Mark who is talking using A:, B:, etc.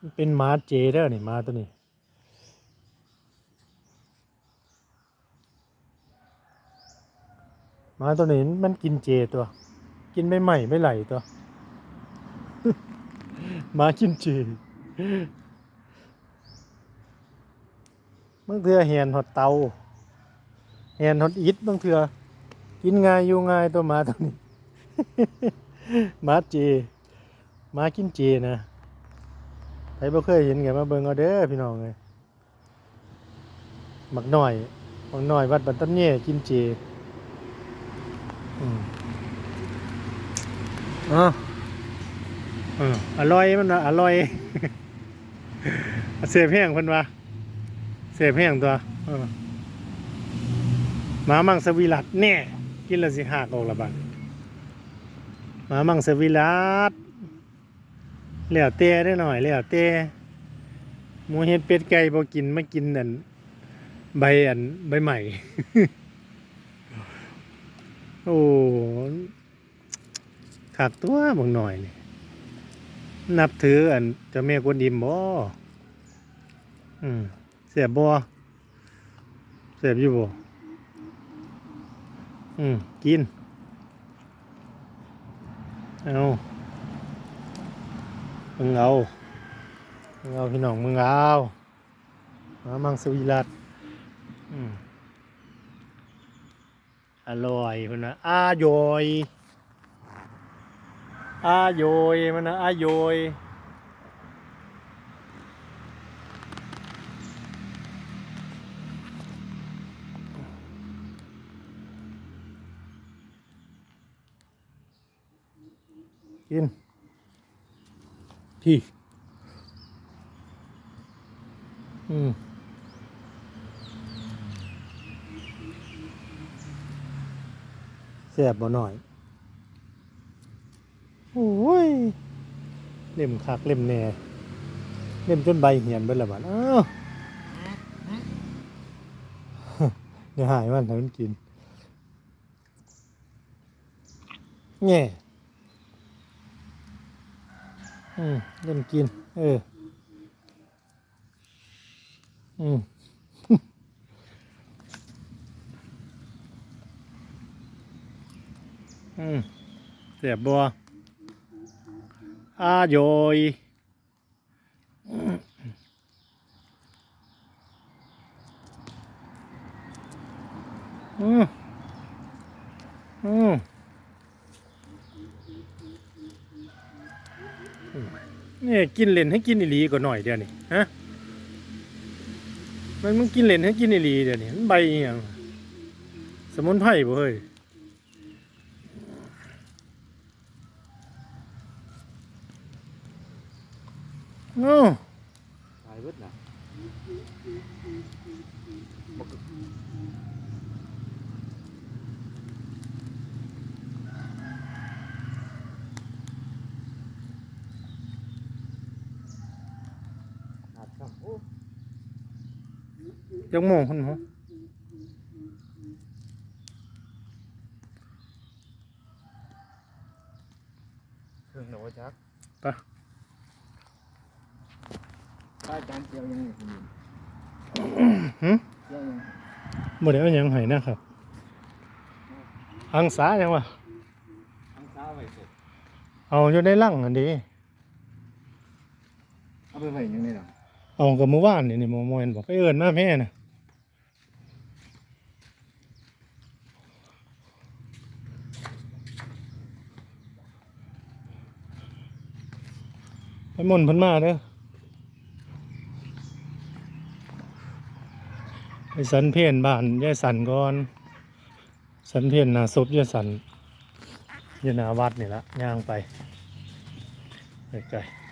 A: มันเป็นหมาเจเด้อนี่หมาตัวนี้หมาตัวนี้มันกินเจตัว กินไม่ไหม่ไม่ไหลตัวหมากินเจบางเทือเหียนหดเตาเหียนหดอิดบางเทือกินง่ายอยู่ง่ายตัวหมาตัวนี้หมาเจหมากินเจนะ ใครบ่เคยเห็นกันมาเบิ่งเอาเด้อพี่น้องเลยหมักหน่อยหมักหน่อยวัดบันต้นเน่กินเจอืมอ๋อเอออร่อยมันว่าอร่อย เสพแห้งเพิ่นว่าเสพแห้งตัวเออหมามังสวิรัตแน่กินแล้วสิหักออกละบัดหมามังสวิรัต แล้วเต้ได้หน่อยแล้วเต้หมูเห็ดเป็ดไก่บ่กินมากินนั่นใบอันใบใหม่ โอ้ขักตัวบางหน่อยนี่นับถืออันเจะแม่กวนดิมบ่อืมเสียบบ่เสียบอยู่บ่อืมกิน เอา มึงเอามึงเอาพี่น้องมึงเอามามังสวิรัตอืมอร่อยมันนะอาโยยอาโยยมันนะอาโยยกิน พี่ อืมแซ่บบ่หน่อย โอ้ย เล่มคักเล่มแหน่ เล่มจนใบเหียนเบิดและบัดอ้าวอย่าหายมันให้มันกินแง่ อืมเล่มกิน เออ อืมอืมเสียบบัวอาโยยอืมอืม นี่กินเล่นให้กินอีหลีก็หน่อยเดียวนี่ฮะมันมึงกินเล่นให้กินอีหลีเดี๋ยวนี้มันใบอย่างสมุนไพรบ่เฮ้ยโอ้
B: ตายเบิดนะ ขาดคำโอ้
A: ยังมองคนหัว
B: เครื่องหนูจัก
A: ไปะ
B: ป้ายจานเจียวยังอยู่คุณ
A: หึ
B: เจียวยัง
A: บ่ได้เอาหยังให้นะครับอังสายังวะ
B: ทั้งซ้าไว้เสร็จ
A: เอาอยู่ในลังอันนี้
B: เอาไปไว้ยังไงล่ะ
A: เอากับเมื่อวานนี่นี่หมอมอยบอกไปเอิ้นมาแม่น่ะ ไปหมน์พันมาเด้อไปสันเพียนบ้านยายสันก่อน สันเพียนนาซบยายสันอยู่นาวัดนี่ละย่างไปไกลๆ